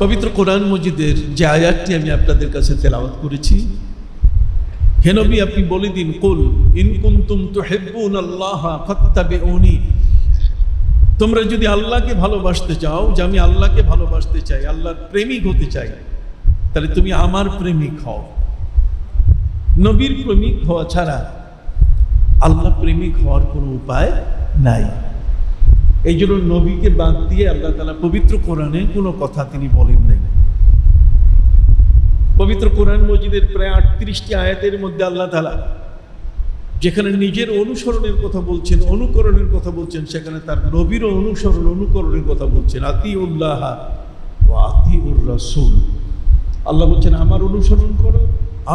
পবিত্র কোরআন মজিদের যে আয়াতটি আমি আপনাদের কাছে তেলাওয়াত করেছি হেনবি আপনি বলে দিন, কুল, ইন তো তুহিব্বুন আল্লাহ ফাত্তাবিউনি। তোমরা যদি আল্লাহকে ভালোবাসতে চাও, যে আমি আল্লাহকে ভালোবাসতে চাই, আল্লাহর প্রেমিক হতে চাই, তাহলে তুমি আমার প্রেমিক হও। নবীর প্রেমিক হওয়া ছাড়া আল্লাহ প্রেমিক হওয়ার কোনো উপায় নাই। এই জন্য নবীকে বাদ দিয়ে আল্লাহ তালা পবিত্র কোরআনে কোনো কথা তিনি বলেন নাই। পবিত্র কোরআন মসজিদের প্রায় আটত্রিশটি আয়াতের মধ্যে আল্লাহ তালা যেখানে নিজের অনুসরণের কথা বলছেন, অনুকরণের কথা বলছেন, সেখানে তার নবীরও অনুসরণ, অনুকরণের কথা বলছেন। আতি উল্লাহ ও আতি রসুল আল্লাহ বলছেন, আমার অনুসরণ করো,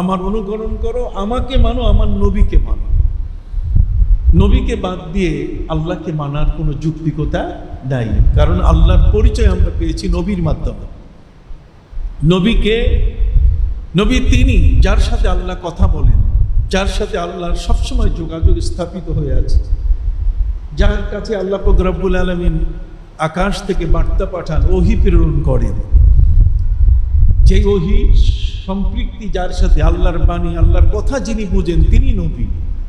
আমার অনুকরণ করো, আমাকে মানো, আমার নবীকে মানো। নবীকে বাদ দিয়ে আল্লাহকে মানার কোনো যুক্তিকতা নাই। কারণ আল্লাহর পরিচয় আমরা পেয়েছি নবীর মাধ্যমে। নবীকে, নবী তিনি যার সাথে আল্লাহ কথা বলেন, যার সাথে আল্লাহর সবসময় যোগাযোগ স্থাপিত হয়ে আছে। যার কাছে আল্লাহ রব্বুল আলমিন আকাশ থেকে বার্তা পাঠান, ওহি প্রেরণ করেন। যে ওহি সম্পৃক্তি যার সাথে আল্লাহর বাণী, আল্লাহর কথা যিনি বুঝেন, তিনি নবী।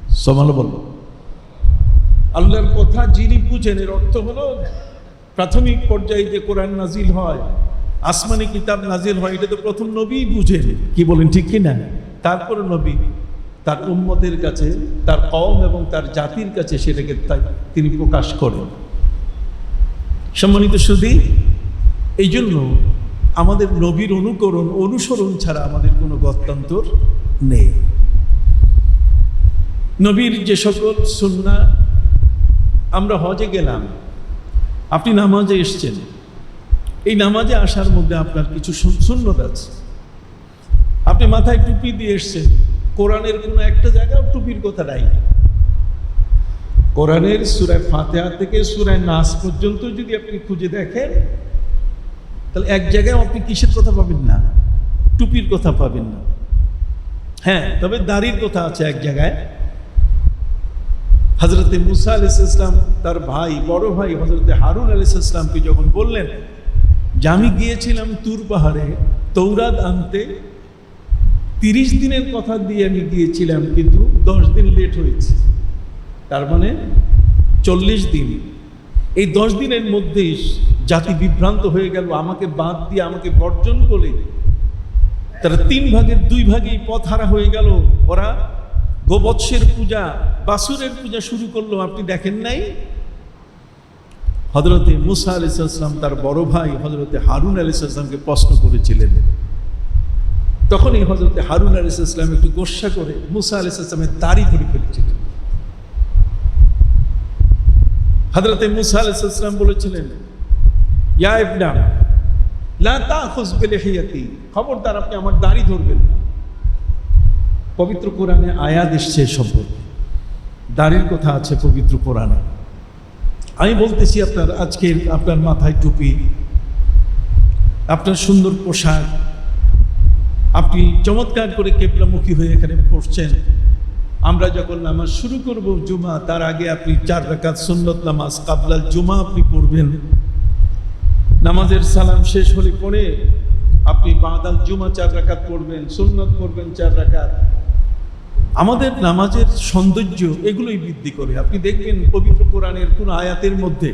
সমাল বলল আল্লাহর কথা যিনি বুঝেন, এর অর্থ হলো প্রাথমিক পর্যায়ে যে কোরআন নাজিল হয়, আসমানি কিতাব নাজিল হয়, এটা তো প্রথম নবী বুঝেন। কি বলেন, ঠিক কি না তারপরে নবী, তার উম্মতের কাছে, তার কম এবং তার জাতির কাছে সেটাকে তিনি প্রকাশ করেন। সম্মানিত সুদী এই জন্য আমাদের নবীর অনুকরণ, অনুসরণ ছাড়া আমাদের কোনো গত্যান্তর নেই। নবীর যে সকল সুন্না আমরা হজে গেলাম। আপনি নামাজে এসছেন। এই নামাজে আসার মধ্যে আপনার কিছু সুন্নত আছে। আপনি মাথায় টুপি দিয়ে এসছেন। কোরআনের কোনো একটা জায়গায় টুপির কথা নাই। কোরআনের সুরায় ফাতেহা থেকে সুরায় নাস পর্যন্ত যদি আপনি খুঁজে দেখেন, তাহলে এক জায়গায় আপনি কিসের কথা পাবেন না? টুপির কথা পাবেন না। হ্যাঁ তবে দাড়ির কথা আছে এক জায়গায়। হজরতে মুসা আলাইসাল্লাম তার ভাই, বড় ভাই হজরতে হারুন আলাইসাল্লামকে যখন বললেন যে, আমি গিয়েছিলাম তুর পাহাড়ে তৌরাদ আনতে, তিরিশ দিনের কথা দিয়ে আমি গিয়েছিলাম, কিন্তু দশ দিন লেট হয়েছে। তার মানে চল্লিশ দিন। এই দশ দিনের মধ্যেই জাতি বিভ্রান্ত হয়ে গেল, আমাকে বাদ দিয়ে আমাকে বর্জন করে তারা তিন ভাগের দুই ভাগেই পথ হারা হয়ে গেল। ওরা গোবৎসের পূজা, বাসুরের পূজা শুরু করল, আপনি দেখেন নাই? হজরতে মুসা আলিসাল্লাম তার বড় ভাই হজরতে হারুন আলিসাল্লামকে প্রশ্ন করেছিলেন। তখন এই হজরতে হারুন আলিসাল্লাম একটু গোসা করে মুসা আলিসাল্লামের দাড়ি ধরে ফেলেছিলেন। হজরতে মুসা আলিসাল্লাম বলেছিলেন, ইয়া ইবনা, লা তাখুজ বিলিহিয়াতি, খবরদার আপনি আমার দাড়ি ধরবেন পবিত্র কোরআনে আয়াত এসছে সম্পর্কে। দাড়ির কথা আছে পবিত্র কোরআনে। আমি বলতেছি আপনার আজকের আপনার মাথায় টুপি, আপনার সুন্দর পোশাক, আপনি চমৎকার করে কেবলামুখী হয়ে এখানে পড়ছেন। আমরা যখন নামাজ শুরু করব জুমা, তার আগে আপনি চার রাকাত সুন্নত নামাজ কাবলাল জুমা আপনি পড়বেন। নামাজের সালাম শেষ হলে পরে আপনি বাদাল জুমা চার রাকাত পড়বেন, সুন্নত পড়বেন চার রাকাত। আমাদের নামাজের সৌন্দর্য এগুলোই বৃদ্ধি করে। আপনি দেখবেন পবিত্র কোরআনের কোন আয়াতের মধ্যে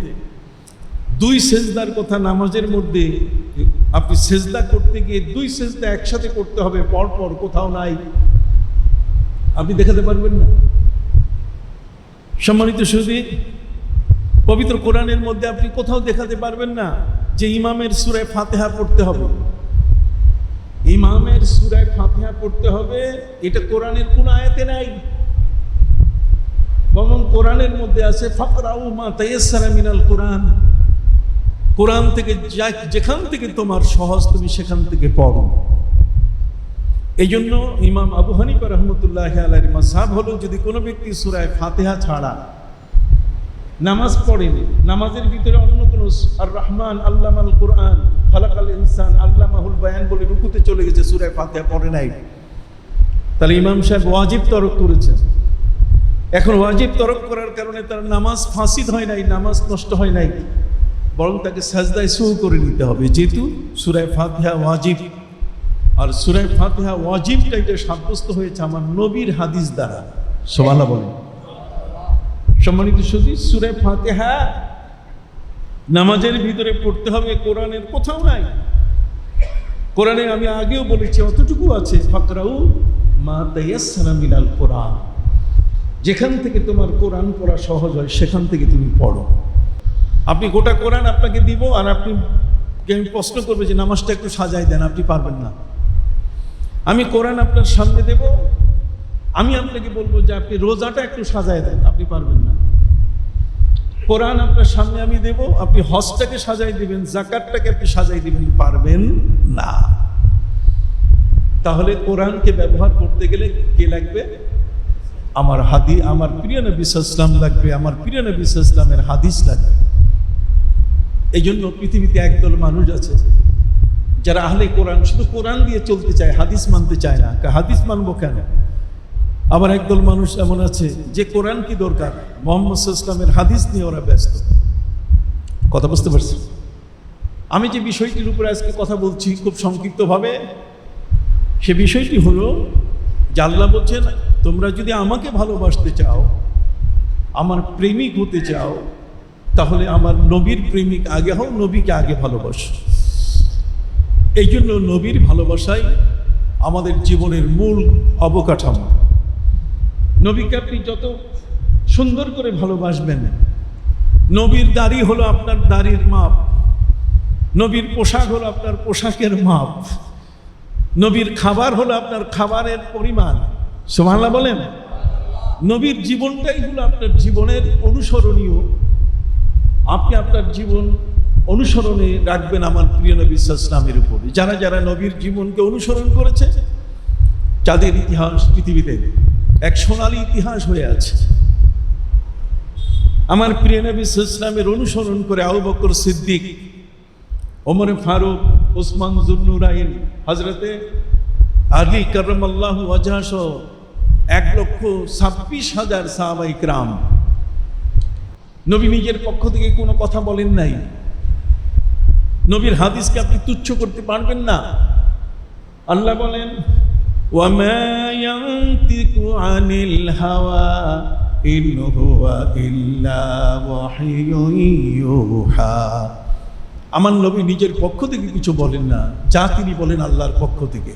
দুই সেজদার কথা নামাজের মধ্যে আপনি সেজদা করতে গিয়ে দুই সেজদা একসাথে করতে হবে পর পর কোথাও নাই। আপনি দেখাতে পারবেন না। সম্মানিত সুদী পবিত্র কোরআনের মধ্যে আপনি কোথাও দেখাতে পারবেন না যে ইমামের সুরায় ফাতেহা পড়তে হবে। ইমামের সুরায় ফাতিহা পড়তে হবে। এটা কোরআনের কোন আয়াতে নাই। বরং কোরআনের মধ্যে আছে, ফাকরাউ মা তাইয়াসসারা মিনাল কোরআন। কোরআন থেকে যেখান থেকে তোমার সহজ তুমি সেখান থেকে পড়ো। এই জন্য ইমাম আবু হানিফা রহমতুল্লাহ আলাইহির মাসাব হলো, যদি কোনো ব্যক্তি সুরায় ফাতেহা ছাড়া নামাজ পড়েনি। নামাজের ভিতরে অন্য কোনো আর রহমান আল্লাহ আল কোরআন ফালাকাল ইনসান আল্লাহ মাহুল বায়ান বলে রুকুতে চলে গেছে সুরায় ফাতেহা পড়ে নাই। তাহলে ইমাম সাহেব ওয়াজিব তরক করেছেন। এখন ওয়াজিব তরক করার কারণে তার নামাজ ফাঁসিদ হয় নাই, নামাজ নষ্ট হয় নাই। বরং তাকে সাজদায় সু করে নিতে হবে, যেহেতু সুরায় ফাতিহা ওয়াজিব। আর সুরায় ফাতিহা ওয়াজিবটা এটা সাব্যস্ত হয়েছে আমার নবীর হাদিস দ্বারা। সোমালা বলেন। সম্মানিত সুদী সুরায় ফাতিহা নামাজের ভিতরে পড়তে হবে, কোরআনের কোথাও নাই। কোরআনে আমি আগেও বলেছি, অতটুকু আছে, ফাকরাউ মা তাইয়াসসারা মিনাল কোরআন। যেখান থেকে তোমার কোরআন পড়া সহজ হয়, সেখান থেকে তুমি পড়ো। আপনি গোটা কোরআন আপনাকে দিব, আর আপনি আমি প্রশ্ন করবে যে, নামাজটা একটু সাজাই দেন, আপনি পারবেন না। আমি কোরআন আপনার সামনে দেব আমি আপনাকে বলব যে আপনি রোজাটা একটু সাজায় দেন, আপনি পারবেন না। কোরআন আপনার সামনে আমি দেব, আপনি হজটাকে সাজাই দিবেন, জাকাতটাকে আপনি সাজাই দিবেন, পারবেন না। তাহলে কোরআনকে ব্যবহার করতে গেলে কে লাগবে? আমার হাদি, আমার প্রিয় নবী ইসলাম লাগবে, আমার প্রিয় নবী ইসলামের হাদিস লাগবে। এই জন্য পৃথিবীতে একদল মানুষ আছে, যারা আহলে কোরআন, শুধু কোরআন দিয়ে চলতে চায়, হাদিস মানতে চায় না। হাদিস মানবো কেন? আবার একদল মানুষ এমন আছে যে কোরআন কি দরকার? মোহাম্মদ ইসলামের হাদিস নিয়ে ওরা ব্যস্ত। কথা বুঝতে পারছি আমি যে বিষয়টির উপরে আজকে কথা বলছি খুব সংক্ষিপ্তভাবে, সে বিষয়টি হলো আল্লাহ বলছেন তোমরা যদি আমাকে ভালোবাসতে চাও, আমার প্রেমিক হতে চাও, তাহলে আমার নবীর প্রেমিক আগে হও, নবীকে আগে ভালোবাসো। এই জন্য নবীর ভালোবাসাই আমাদের জীবনের মূল অবকাঠামো। নবীকে আপনি যত সুন্দর করে ভালোবাসবেন, নবীর দাড়ি হলো আপনার দাড়ির মাপ, নবীর পোশাক হলো আপনার পোশাকের মাপ, নবীর খাবার হলো আপনার খাবারের পরিমাণ। সোমাল্লা বলেন, নবীর জীবনটাই হলো আপনার জীবনের অনুসরণীয়। আপনি আপনার জীবন অনুসরণে রাখবেন আমার প্রিয় নবী ইসলামের উপরে। যারা যারা নবীর জীবনকে অনুসরণ করেছে, যাদের ইতিহাস পৃথিবীতে এক সোনালী ইতিহাস হয়ে আছে। আমার প্রিয় নবী ইসলামের অনুসরণ করে আবু বকর সিদ্দিক, ওমর ফারুক, ওসমান জুন্নুরাইন হজরতে আলী করম আল্লাহ এক লক্ষ ছাব্বিশ হাজার সাহাবাই ক্রাম নবী নিজের পক্ষ থেকে কোনো কথা বলেন নাই। নবীর হাদিসকে আপনি তুচ্ছ করতে পারবেন না। আল্লাহ বলেন وَمَا يَنطِقُ عَنِ الْهَوَىٰ إِنْ هُوَ إِلَّا وَحْيٌ يُوحَىٰ আমার নবী নিজের পক্ষ থেকে কিছু বলেন না যা তিনি বলেন আল্লাহর পক্ষ থেকে